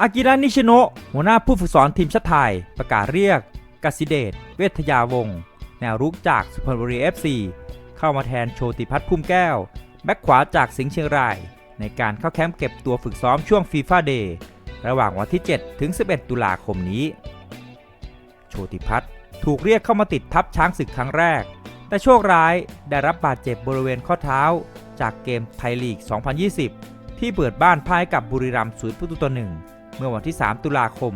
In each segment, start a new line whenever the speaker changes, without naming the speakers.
อากิระนิชิโนะหัวหน้าผู้ฝึกสอนทีมชาติไทย ประกาศเรียกกสิเดชเวทยาวงศ์แนวรุกจากสุพรรณบุรี FC เข้ามาแทนโชติพัฒน์พุ่มแก้ว แบ็คขวาจากสิงห์เชียงราย ในการเข้าแคมป์เก็บตัวฝึกซ้อมช่วงฟีฟ่าเดย์ระหว่างวันที่ 7 ถึง 11 ตุลาคมนี้ โชติพัฒน์ถูกเรียกเข้ามาติดทัพช้างศึกครั้งแรก แต่โชคร้ายได้รับบาดเจ็บบริเวณข้อเท้า จากเกมไทยลีก 2020 ที่เปิดบ้านพ่ายกับบุรีรัมย์ศูนย์ประตูต่อหนึ่ง เมื่อวันที่ 3 ตุลาคม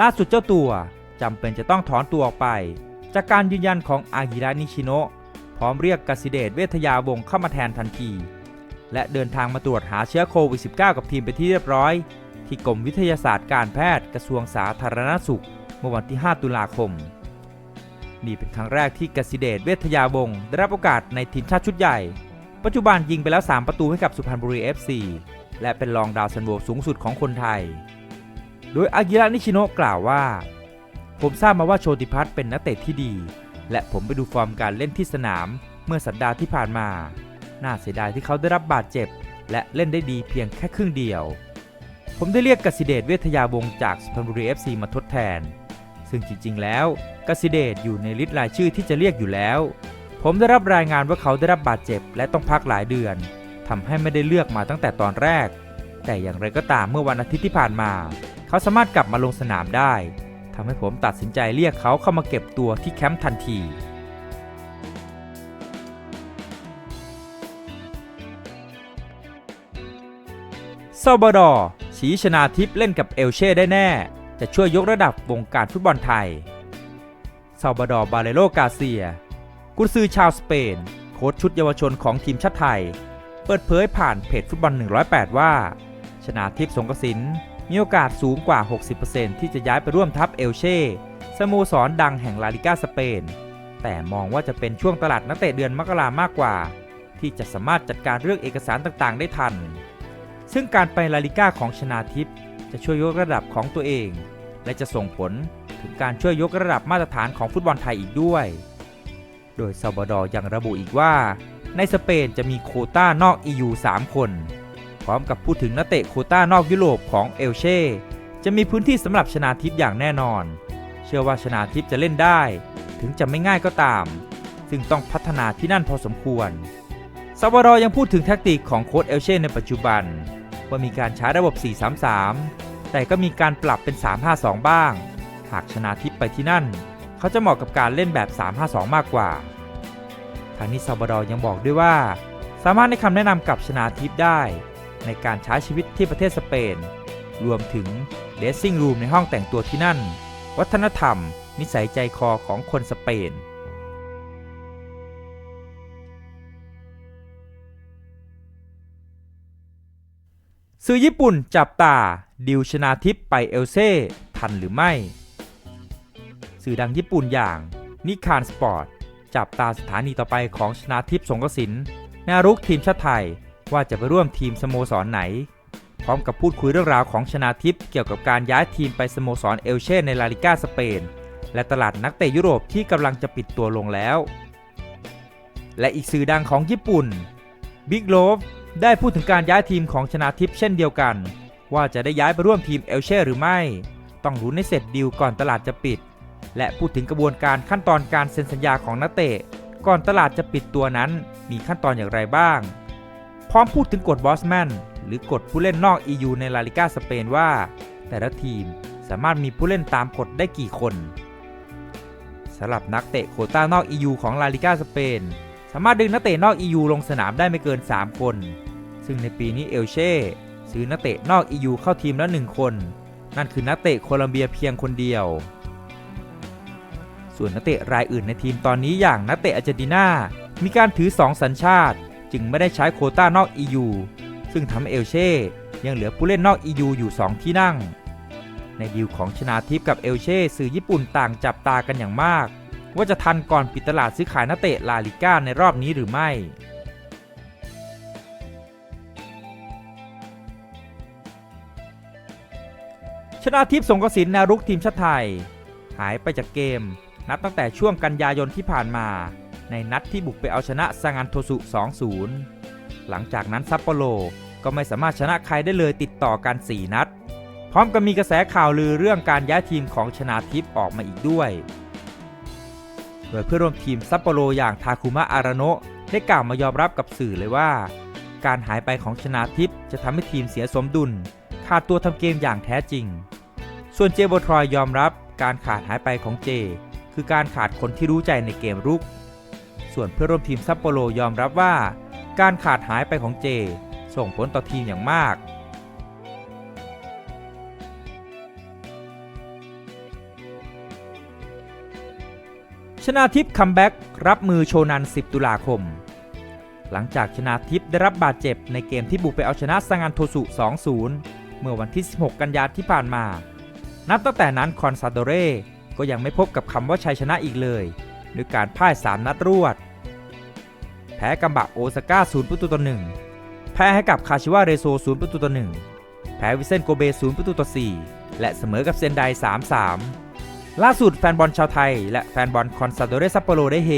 ล่าสุดเจ้าตัวจำเป็นจะต้องถอนตัวออกไป จากการยืนยันของอากิระนิชิโนะพร้อมเรียกกสิเดชเวทยาวงเข้ามาแทนทันที และเดินทางมาตรวจหาเชื้อโควิด -19 กับทีมไปที่เรียบร้อย ที่กรมวิทยาศาสตร์การแพทย์กระทรวงสาธารณสุข เมื่อวันที่ 5 ตุลาคม นี่เป็นครั้งแรกที่กสิเดชเวทยาวงได้รับโอกาสในทีมชาติชุดใหญ่ ปัจจุบันยิงไปแล้ว 3 ประตูให้กับสุพรรณบุรี FC และเป็นรองดาวซันโวสูงสุดของคนไทย โดยอากิระนิชิโนะกล่าวว่า ผมทราบมาว่าโชติพัฒน์เป็นนักเตะที่ดี และผมไปดูฟอร์มการเล่นที่สนามเมื่อสัปดาห์ที่ผ่านมา น่าเสียดายที่เขาได้รับบาดเจ็บ และเล่นได้ดีเพียงแค่ครึ่งเดียว ผมได้เรียกกสิเดชเวทยาวงจากสุพรรณบุรี FC มาทดแทน ซึ่งจริงๆ แล้วกสิเดชอยู่ในลิสต์รายชื่อที่จะเรียกอยู่แล้ว ผมได้รับรายงานว่าเขาได้รับบาดเจ็บ และต้องพักหลายเดือนทำให้ไม่ได้เลือกมาตั้งแต่ตอนแรก แต่อย่างไรก็ตามเมื่อวันอาทิตย์ที่ผ่านมา เขาสามารถกลับมาลงสนามได้ทำให้ผมตัดสินใจเรียกเขาเข้ามาเก็บตัวที่แคมป์ทันที ซาบาดอร์ชีชนาทิพย์เล่นกับเอลเช่ได้แน่ จะช่วยยกระดับวงการฟุตบอลไทย ซาบาดอร์บาเลโลกาเซีย กุนซือชาวสเปน โค้ชชุดเยาวชนของทีมชาติไทย เปิดเผยผ่านเพจฟุตบอล 108 ว่า ชนาทิพย์สงกสิน มีโอกาสสูงกว่า 60%ที่จะย้ายไปร่วมทัพเอลเช่สโมสรดังแห่งลาลิก้าสเปน แต่มองว่าจะเป็นช่วงตลาดนักเตะเดือนมกรามากกว่า ที่จะสามารถจัดการเรื่องเอกสารต่างๆ ได้ทัน ซึ่งการไปลาลิก้าของชนาทิพย์จะช่วยยกระดับของตัวเอง และจะส่งผลถึงการช่วยยกระดับมาตรฐานของฟุตบอลไทยอีกด้วย โดยซาบดอ์ยังระบุอีกว่า ในสเปนจะมีโคต้านอก EU 3 คน พร้อมกับพูดถึงนักเตะโคต้านอกยุโรปของเอลเช่จะมีพื้นที่สำหรับชนาทิพย์อย่างแน่นอน เชื่อว่าชนาทิพย์จะเล่นได้ ถึงจะไม่ง่ายก็ตาม ซึ่งต้องพัฒนาที่นั่นพอสมควรซาวารอยังพูดถึงแท็กติกของโค้ชเอลเช่ในปัจจุบัน ว่ามีการใช้ระบบ 4-3-3 แต่ก็มีการปรับเป็น 3-5-2 บ้าง หากชนะทิพย์ไปที่นั่น เขาจะเหมาะกับการเล่นแบบ 3-5-2 มากกว่าทางนี้ซาวบาดอร์ยังบอกด้วยว่า สามารถให้คำแนะนำกับชนาทิพย์ได้ ในการใช้ชีวิตที่ประเทศสเปน รวมถึงเดซซิ่งรูมในห้องแต่งตัวที่นั่น วัฒนธรรม นิสัยใจคอของคนสเปนสื่อญี่ปุ่นจับตาดิวชนาทิพย์ไปเอลเซ่ทันหรือไม่ สื่อดังญี่ปุ่นอย่างนิคานสปอร์ตจับตาสถานีต่อไปของชนาทิพย์สงกสินนารุกทีมชาติไทย ว่าจะไปร่วมทีมสโมสรไหน พร้อมกับพูดคุยเรื่องราวของชนาทิพย์เกี่ยวกับการย้ายทีมไปสโมสรเอลเช่ในลาลิก้าสเปน และตลาดนักเตะยุโรปที่กำลังจะปิดตัวลงแล้ว และอีกสื่อดังของญี่ปุ่น Big Love ได้พูดถึงการย้ายทีมของชนาทิพย์เช่นเดียวกัน ว่าจะได้ย้ายไปร่วมทีมเอลเช่หรือไม่ ต้องรู้ให้เสร็จดีลก่อนตลาดจะปิด และพูดถึงกระบวนการขั้นตอนการเซ็นสัญญาของนักเตะ ก่อนตลาดจะปิดตัวนั้นมีขั้นตอนอย่างไรบ้าง พร้อมพูดถึงกฎบอสแมนหรือกฎผู้เล่นนอก EU ในลาลิก้าสเปนว่า แต่ละทีมสามารถมีผู้เล่นตามกฎได้กี่คนสำหรับนักเตะโคต้านอก EU ของลาลิก้าสเปนสามารถดึงนักเตะนอก EU ลงสนามได้ไม่เกิน 3 คน ซึ่งในปีนี้เอลเช่ซื้อนักเตะนอก EU เข้าทีมละ 1 คน นั่นคือนักเตะโคลัมเบียเพียงคนเดียว ส่วนนักเตะรายอื่นในทีมตอนนี้อย่างนักเตะอาร์เจนตินามีการถือ 2 สัญชาติ จึงไม่ได้ใช้โคต้านอก EU ซึ่งทำให้เอลเช่ยังเหลือผู้เล่นนอก EU อยู่ 2 ที่นั่ง ในดีลของชนาทิพย์กับเอลเช่สื่อญี่ปุ่นต่างจับตากันอย่างมาก ว่าจะทันก่อนปิดตลาดซื้อขายนักเตะลาลิก้าในรอบนี้หรือไม่ชนาทิพย์สงกสินนวรุกทีมชาติไทย หายไปจากเกม นับตั้งแต่ช่วงกันยายนที่ผ่านมา ในนัดที่บุกไปเอาชนะซางานโทสุ 2-0 หลังจากนั้นซัปโปโรก็ไม่สามารถชนะใครได้เลยติดต่อกัน 4 นัด พร้อมกับมีกระแสข่าวลือเรื่องการย้ายทีมของชนาทิพย์ออกมาอีกด้วย โดยเพื่อนร่วมทีมซัปโปโรอย่างทาคุมะอาราโนะได้กล่าวมายอมรับกับสื่อเลยว่า การหายไปของชนาทิพย์จะทำให้ทีมเสียสมดุล ขาดตัวทำเกมอย่างแท้จริง ส่วนเจโบทรอยยอมรับการขาดหายไปของเจ คือการขาดคนที่รู้ใจในเกมรุก ส่วนเพื่อนร่วมทีมซัปโปโรยอมรับว่า การขาดหายไปของเจ ส่งผลต่อทีมอย่างมากชนาทิพย์คัมแบ็กรับมือโชนัน 10 ตุลาคม หลังจากชนาทิพย์ได้รับบาดเจ็บในเกมที่บุกไปเอาชนะซังานโทสุ 2-0 เมื่อวันที่ 16 กันยายนที่ผ่านมา นับตั้งแต่นั้นคอนซาโดเร่ก็ยังไม่พบกับคำว่าชัยชนะอีกเลย ด้วยการพ่าย 3 นัดรวด พ้กัมบะโอซาก้า0ประตูต่อ1แพ้ให้กับคาชิวะเรโซ0ประตูต่อ1แพ้วิเซนโกเบ0ประตูต่อ4และเสมอกับเซนได 3-3 ล่าสุดแฟนบอลชาวไทย และแฟนบอลคอนซาโดเรซัปโปโรได้เฮ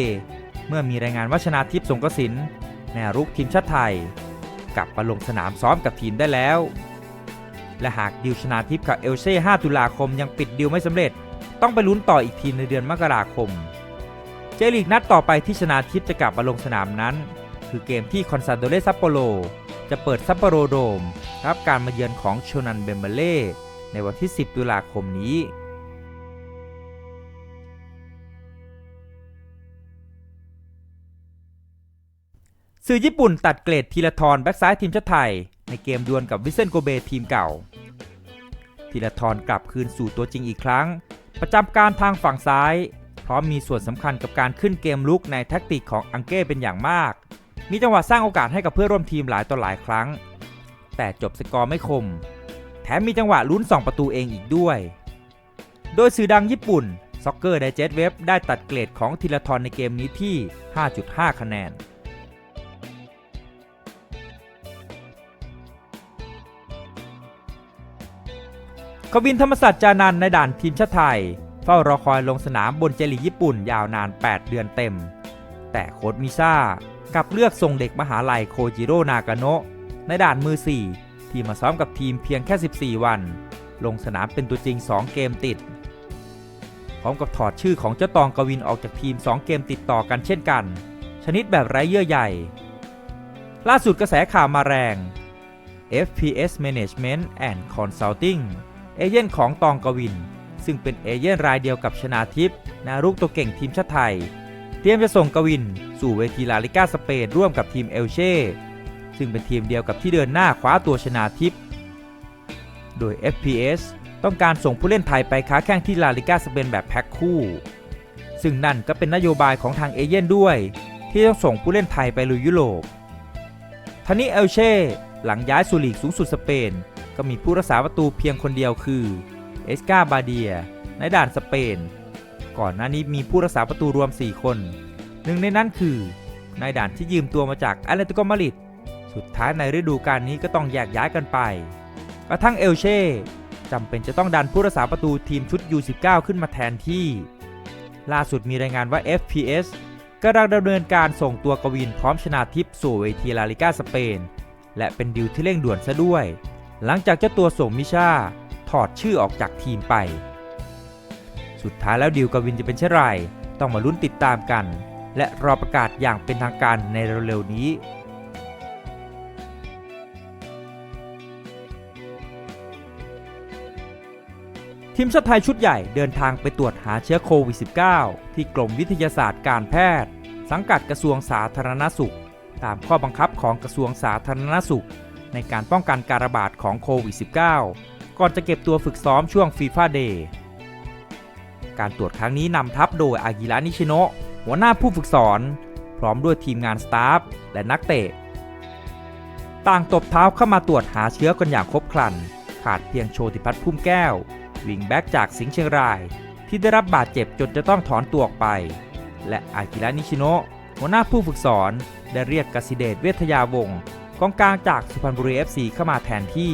เมื่อมีรายงานว่าชนาทิพย์สงกสินแนวรุกทีมชาติไทย กลับมาลงสนามซ้อมกับทีมได้แล้ว และหากดิวชนาทิพย์กับเอลเช่ 5 ตุลาคมยังปิดดิวไม่สำเร็จ ต้องไปลุ้นต่ออีกทีในเดือนมกราคม เจลีกนัดต่อไปที่ชนาทิพย์จะกลับมาลงสนามนั้น คือเกมที่คอนซาโดเรซัปโปโรจะเปิดซัปโปโรโดม รับการมาเยือนของโชนันเบมเบเล่ในวันที่ 10 ตุลาคมนี้สื่อญี่ปุ่นตัดเกรดทีละทรแบ็กซ้ายทีมชาติไทย ในเกมดวลกับวิเซนโกเบทีมเก่าทีละทรกลับคืนสู่ตัวจริงอีกครั้ง ประจำการทางฝั่งซ้าย พร้อมมีส่วนสำคัญกับการขึ้นเกมลุกในแท็กติกของอังเก้เป็นอย่างมาก มีจังหวะสร้างโอกาสให้กับเพื่อนร่วมทีมหลายต่อหลายครั้ง แต่จบสกอร์ไม่คม แถมมีจังหวะลุ้น 2 ประตูเองอีกด้วย โดยสื่อดังญี่ปุ่น Soccer Digest Web ได้ตัดเกรดของทีละทรในเกมนี้ที่ 5.5 คะแนนกวินธรรมศาสตร์จานันในด่านทีมชาติไทย เฝ้ารอคอยลงสนามบนเจลีกญี่ปุ่นยาวนาน 8 เดือนเต็ม แต่โค้ชมิซ่ากับเลือกส่งเด็กมหาลัยโคจิโร่นากาโนะในด่านมือ 4 ที่มาซ้อมกับทีมเพียงแค่ 14 วัน ลงสนามเป็นตัวจริง 2 เกมติด พร้อมกับถอดชื่อของเจ้าตองกวินออกจากทีม 2 เกมติดต่อกันเช่นกัน ชนิดแบบไร้เยื่อใยล่าสุดกระแสข่าวมาแรง FPS Management and Consulting เอเย่นของตองกวิน ซึ่งเป็นเอเย่นรายเดียวกับชนาทิพย์นารุกตัวเก่งทีมชาติไทย เตรียมจะส่งกวิน สู่เวทีลาลิก้าสเปนร่วมกับทีมเอลเช่ซึ่งเป็นทีมเดียวกับที่เดินหน้าคว้าตัวชนาทิพย์โดย FPS ต้องการส่งผู้เล่นไทยไปค้าแข่งที่ลาลิก้าสเปนแบบแพ็คคู่ ซึ่งนั่นก็เป็นนโยบายของทางเอเย่นด้วย ที่ต้องส่งผู้เล่นไทยไปลุยยุโรปทานี้เอลเช่หลังย้ายสู่ลีกสูงสุดสเปน ก็มีผู้รักษาประตูเพียงคนเดียวคือ เอสกาบาเดีย ในด่านสเปน ก่อนหน้านี้มีผู้รักษาประตูรวม 4 คน หนึ่งในนั้นคือในด่านที่ยืมตัวมาจากแอตเลติโกมาริดสุดท้ายในฤดูกาลนี้ก็ต้องแยกย้ายกันไป กระทั่งเอลเช่จำเป็นจะต้องดันผู้รักษาประตูทีมชุด U19 ขึ้นมาแทนที่ ล่าสุดมีรายงานว่า FPS กำลังดำเนินการส่งตัวกวินพร้อมชนาทิพย์สู่เวทีลาลิก้าสเปน และเป็นดิวที่เร่งด่วนซะด้วย หลังจากเจ้าตัวส่งมิชา ถอดชื่อออกจากทีมไป สุดท้ายแล้วดิวกวินจะเป็นเช่นไรต้องมาลุ้นติดตามกัน และรอประกาศอย่างเป็นทางการในเร็วๆนี้ทีมชาติไทยชุดใหญ่เดินทางไปตรวจหาเชื้อโควิด -19 ที่กรมวิทยาศาสตร์การแพทย์ สังกัดกระทรวงสาธารณสุข ตามข้อบังคับของกระทรวงสาธารณสุข ในการป้องกันการระบาดของโควิด -19 ก่อนจะเก็บตัวฝึกซ้อมช่วงฟีฟ่าเดย์การตรวจครั้งนี้นำทัพโดยอากิระนิชิโนะหัวหน้าผู้ฝึกสอน พร้อมด้วยทีมงานสตาฟและนักเตะ ต่างตบเท้าเข้ามาตรวจหาเชื้อกันอย่างครบครัน ขาดเพียงโชติพัฒน์พุ่มแก้ว วิงแบ็กจากสิงห์เชียงราย ที่ได้รับบาดเจ็บจนจะต้องถอนตัวออกไป และอากิระนิชิโนะหัวหน้าผู้ฝึกสอนได้เรียกกสิเดชเวทยาวงศ์กองกลางจากสุพรรณบุรี FC เข้ามาแทนที่